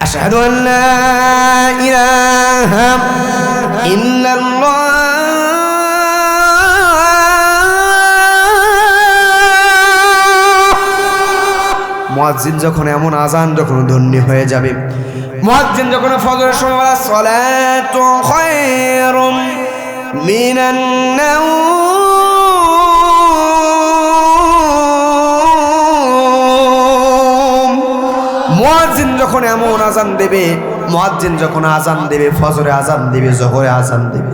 أشهد أن لا إله إلا الله মুয়াজ্জিন যখন এমন আজান যখন ধন্য হয়ে যাবে মুয়াজ্জিন যখন ফজরের সময় বলা সলাতু খায়রুম মিনান নাওম মুয়াজ্জিন যখন এমন আজান দেবে, মুয়াজ্জিন যখন আজান দেবে, ফজরে আজান দেবে, জহরে আজান দেবে।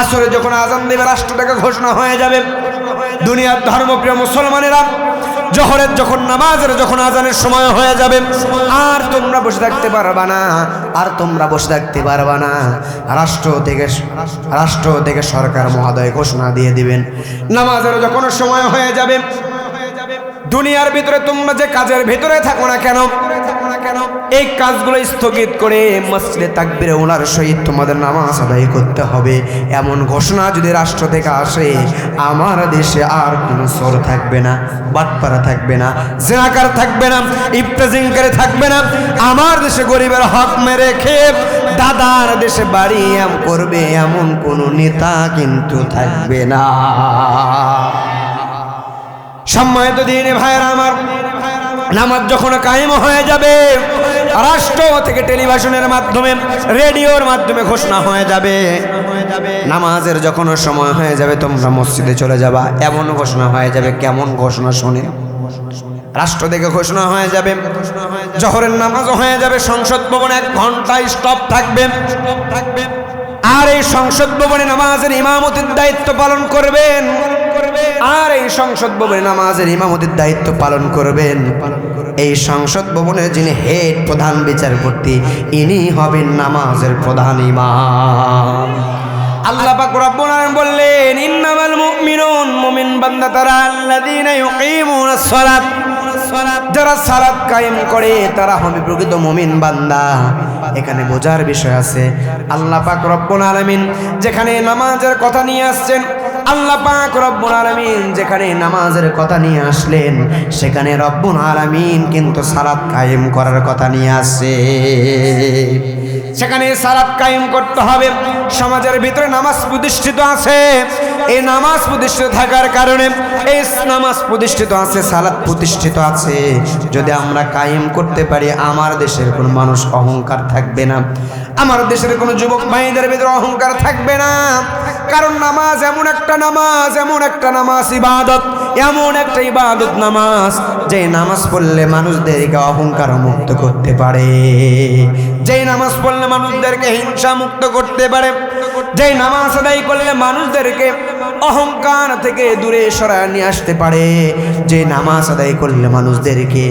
আসরে যখন আজান দেবে, রাষ্ট্রটাকে ঘোষণা হয়ে যাবে। দুনিয়ার ধর্মপ্রিয় মুসলমানেরা, জহরের যখন নামাজের যখন আজানের সময় হয়ে যাবে, আর তোমরা বসে থাকতে পারবা না, আর তোমরা বসে থাকতে পারবা না। রাষ্ট্র থেকে রাষ্ট্র থেকে সরকার মহোদয় ঘোষণা দিয়ে দিবেন। নামাজের যখন সময় হয়ে যাবে দুনিয়ার ভিতরে তোমরা যে কাজের ভিতরে থাকো না কেন? এই কাজগুলো স্থগিত করে মসজিদে তাকবিরে ওনার সহিত তোমাদের নামাজ আদায় করতে হবে। এমন ঘোষণা যদি রাষ্ট্র থেকে আসে, আমার দেশে আর কোনো সর থাকবে না বাটপাড়া থাকবে না, জেনাকার থাকবে না, ইফতাজিংকারে থাকবে না। আমার দেশে গরিবের হক মেরে খেয়ে দাদার দেশে বাড়ি এম করবে এমন কোনো নেতা কিন্তু থাকবে না। সম্মানিত দিনে ভাইরা আমার, নামাজ যখন কায়েম হয়ে যাবে, রাষ্ট্র থেকে টেলিভিশনের মাধ্যমে, রেডিওর মাধ্যমে ঘোষণা হয়ে যাবে। নামাজের যখন সময় হয়ে যাবে, তোমরা মসজিদে চলে যাবা। এমন ঘোষণা হয়ে যাবে, কেমন ঘোষণা শুনে? রাষ্ট্র থেকে ঘোষণা হয়ে যাবে, জহরের নামাজও হয়ে যাবে, সংসদ ভবনে এক ঘণ্টা স্টপ থাকবে। আর এই সংসদ ভবনে নামাজের ইমামতির দায়িত্ব পালন করবেন। আর এই সংসদ ভবনে নামাজের ইমামতির দায়িত্ব পালন করবেন। এই সংসদ ভবনের যিনি হেড প্রধান বিচারপতি, ইনি হবেন নামাজের প্রধান ইমাম। যারা কায়েম করে, তারা হবে প্রকৃত বান্দা। এখানে বোঝার বিষয় আছে, আল্লাহ পাক রব্বুল আলামিন যেখানে নামাজের কথা নিয়ে আসছেন আল্লাহ পাক রব্বুল আলামিন যেখানে নামাজের কথা নিয়ে আসলেন, সেখানে রব্বুল আলামিন কিন্তু সালাত কায়েম করার কথা নিয়ে আসে সেখানে সালাত কায়েম করতে হবে। সমাজের ভিতরে নামাজ প্রতিষ্ঠিত আছে। এই নামাজ প্রতিষ্ঠিত থাকার কারণে এই নামাজ প্রতিষ্ঠিত আছে, সালাত প্রতিষ্ঠিত আছে। যদি আমরা কায়েম করতে পারি, আমার দেশের কোনো মানুষ অহংকার থাকবে না। আমার দেশের কোনো যুবক ভাইদের ভিতরে অহংকার থাকবে না। কারণ নামাজ এমন একটা নামাজ, এমন একটা নামাজ ইবাদত, এমন একটা ইবাদত নামাজ, যে নামাজ পড়লে মানুষদেরকে অহংকার মুক্ত করতে পারে। যেই নামাজ পড়লে মানুষদেরকে হিংসা মুক্ত করতে পারে। যেই নামাজ আদায় করলে মানুষদেরকে অহংকার থেকে দূরে সরায় নিয়ে আসতে পারে। যে নামাজ আদায় করলে মানুষদেরকে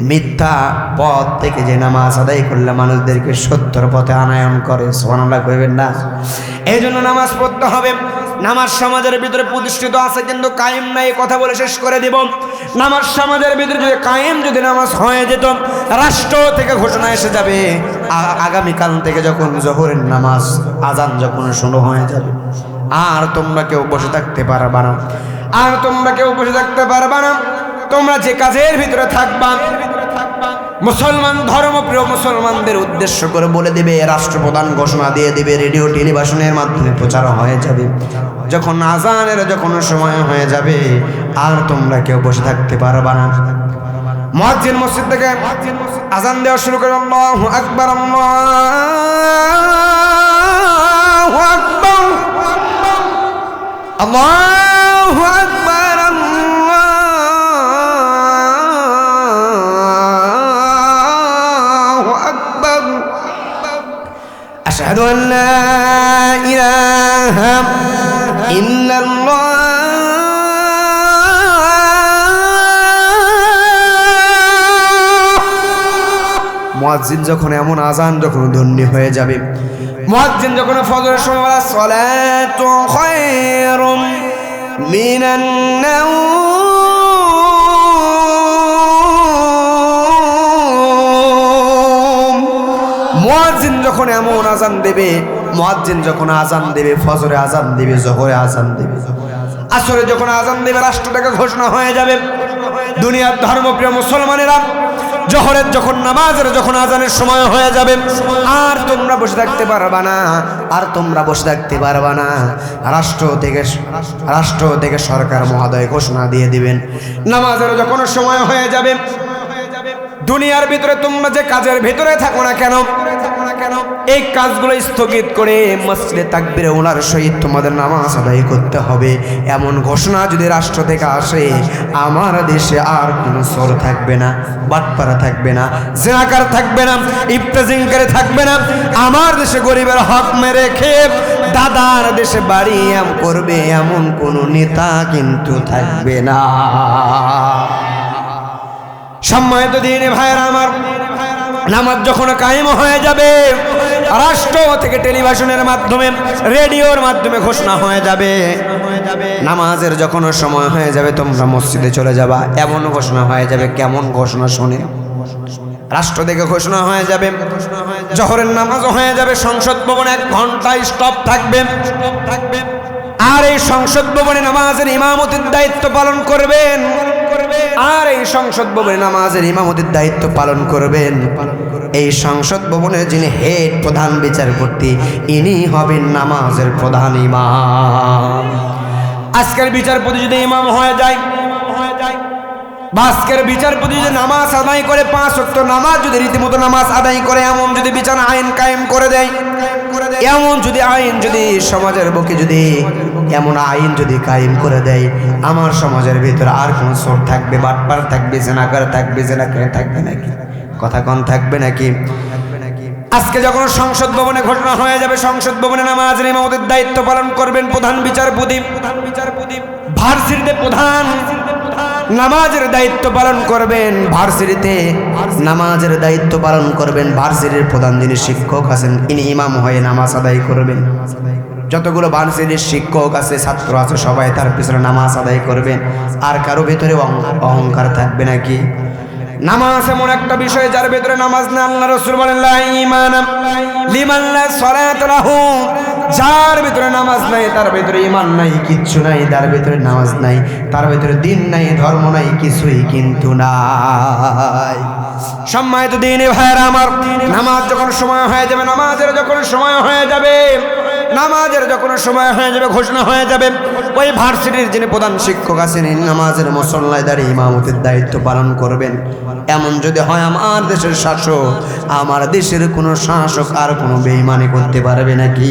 মিথ্যা পথ থেকে যে নামাজ আদায় করলে মানুষদেরকে সত্যর পথে আনায়ন করে সোনাল্লাহ করবেন না? এই জন্য নামাজ পড়তে হবে। নামাজ সমাজের ভিতরে প্রতিষ্ঠিত আছে কিন্তু কায়েম নাই কথা বলে শেষ করে দিব। নামাজ সমাজের ভিতরে যদি কায়েম যদি নামাজ হয়ে যেত, রাষ্ট্র থেকে ঘোষণা এসে যাবে। আগামীকাল থেকে যখন জহরের নামাজ আজান যখন শুরু হয়ে যাবে। আর তোমরা কেউ বসে থাকতে পারবা না। আর তোমরা কেউ বসে থাকতে পারবা না। তোমরা যে কাজের ভিতরে থাকবা মুসলমান ধর্মপ্রিয় মুসলমানদের উদ্দেশ্য করে বলে দেবে, রাষ্ট্রপ্রধান ঘোষণা দিয়ে দেবে, রেডিও টেলিভিশনের মাধ্যমে প্রচার হয়ে যাবে। যখন আজানের যখন সময় হয়ে যাবে, আর তোমরা কেউ বসে থাকতে পারবা না। মসজিদ মসজিদ থেকে আজান দেওয়া শুরু করে, আল্লাহু আকবার, আল্লাহু আল্লাহু মুয়াজ্জিন যখন এমন আজান যখন ধন্য হয়ে যাবে, মুয়াজ্জিন যখন ফজরের সময় বলা, সলাতু খায়রুম মিনান নাওম। যখন এমন আজান দেবে, মুয়াজ্জিন যখন আজান দেবে, ফজরে আজান দেবে, জোহরে আজান দেবে, আসরে যখন আজান দেবে, রাষ্ট্রটাকে ঘোষণা হয়ে যাবে। দুনিয়ার ধর্মপ্রিয় মুসলমানেরা জহরের যখন নামাজের যখন আজানের সময় হয়ে যাবে, আর তোমরা বসে থাকতে পারবা না, আর তোমরা বসে থাকতে পারবা না। রাষ্ট্র থেকে রাষ্ট্র থেকে সরকার মহোদয় ঘোষণা দিয়ে দিবেন। নামাজের যখন সময় হয়ে যাবে দুনিয়ার ভিতরে তোমরা যে কাজের ভিতরে থাকো না কেন? এই কাজগুলো স্থগিত করে মসজিদে তাকবিরে ওনার সহিত তোমাদের নামাজ আদায় করতে হবে। এমন ঘোষণা যদি রাষ্ট্র থেকে আসে, আমার দেশে আর কোনো সর থাকবে না বাটপাড়া থাকবে না, জেনাকার থাকবে না ইফতেজিংকারে থাকবে না। আমার দেশে গরিবের হক মেরে খেয়ে দাদার দেশে বাড়ি এম করবে এমন কোনো নেতা কিন্তু থাকবে না। সম্মানিত দিনে ভাইয়েরা আমার, নামাজ যখন কায়েম হয়ে যাবে, রাষ্ট্র থেকে টেলিভিশনের মাধ্যমে, রেডিওর মাধ্যমে ঘোষণা হয়ে যাবে। নামাজের যখন সময় হয়ে যাবে, তোমরা মসজিদে চলে যাবা। এমন ঘোষণা হয়ে যাবে, কেমন ঘোষণা শুনে? রাষ্ট্র থেকে ঘোষণা হয়ে যাবে, জহরের নামাজও হয়ে যাবে, সংসদ ভবনে এক ঘণ্টা স্টপ থাকবে। আর এই সংসদ ভবনে নামাজের ইমামতির দায়িত্ব পালন করবেন। আর এই সংসদ ভবনে নামাজের ইমামতির দায়িত্ব পালন করবেন। এই সংসদ ভবনের যিনি হেড প্রধান বিচারপতি ইনি হবেন নামাজের প্রধান ইমাম। আজকের বিচারপতি যদি ইমাম হয়ে যায় বা আজকের বিচারপতি যদি নামাজ আদায় করে পাঁচ অক্ট নামাজ যদি রীতিমতো নামাজ আদায় করে এমন যদি বিচার আইন কায়েম করে দেয় এমন যদি আইন যদি সমাজের বুকে যদি এমন আইন যদি কায়েম করে দেয়, আমার সমাজের ভিতরে আর কোন সোর থাকবে, বাটপার থাকবে, জেনাকার থাকবে জেনাকার থাকবে নাকি? কথা কন, থাকবে নাকি? আজকে যখন সংসদ ভবনে ঘটনা হয়ে যাবে, সংসদ ভবনে নামাজ ইমামতের দায়িত্ব পালন করবেন প্রধান বিচারপতি। ভার্সিটিতে প্রধান। নামাজের দায়িত্ব পালন করবেন ভার্সিটিতে। নামাজের দায়িত্ব পালন করবেন ভার্সিটির প্রধান যিনি শিক্ষক আছেন, ইনি ইমাম হয়ে নামাজ আদায় করবেন। যতগুলো ভার্সিটির শিক্ষক আছে, ছাত্র আছে, সবাই তার পিছনে নামাজ আদায় করবেন। আর কারও ভিতরে অহং- অহংকার থাকবে নাকি? নামাজ এমন একটা বিষয় যার ভিতরে নামাজ না আল্লাহ রসুল বলেন যার ভিতরে নামাজ নাই, তার ভিতরে ইমান নাই, কিচ্ছু নাই, তার ভিতরে নামাজ নাই, তার ভিতরে দিন নাই, ধর্ম নাই, কিছুই কিন্তু নাই। সম্মানিত দিনে ভাইয়েরা আমার, নামাজ যখন সময় হয়ে যাবে, নামাজের যখন সময় হয়ে যাবে নামাজের যখন সময় হয়ে যাবে, ঘোষণা হয়ে যাবে, ওই ভার্সিটির যিনি প্রধান শিক্ষক আছেন, এই নামাজের মুসল্লায় দাঁড়িয়ে ইমামতের দায়িত্ব পালন করবেন। এমন যদি হয়, আমার দেশের শাসক, আমার দেশের কোনো শাসক আর কোনো বেইমানি করতে পারবে নাকি?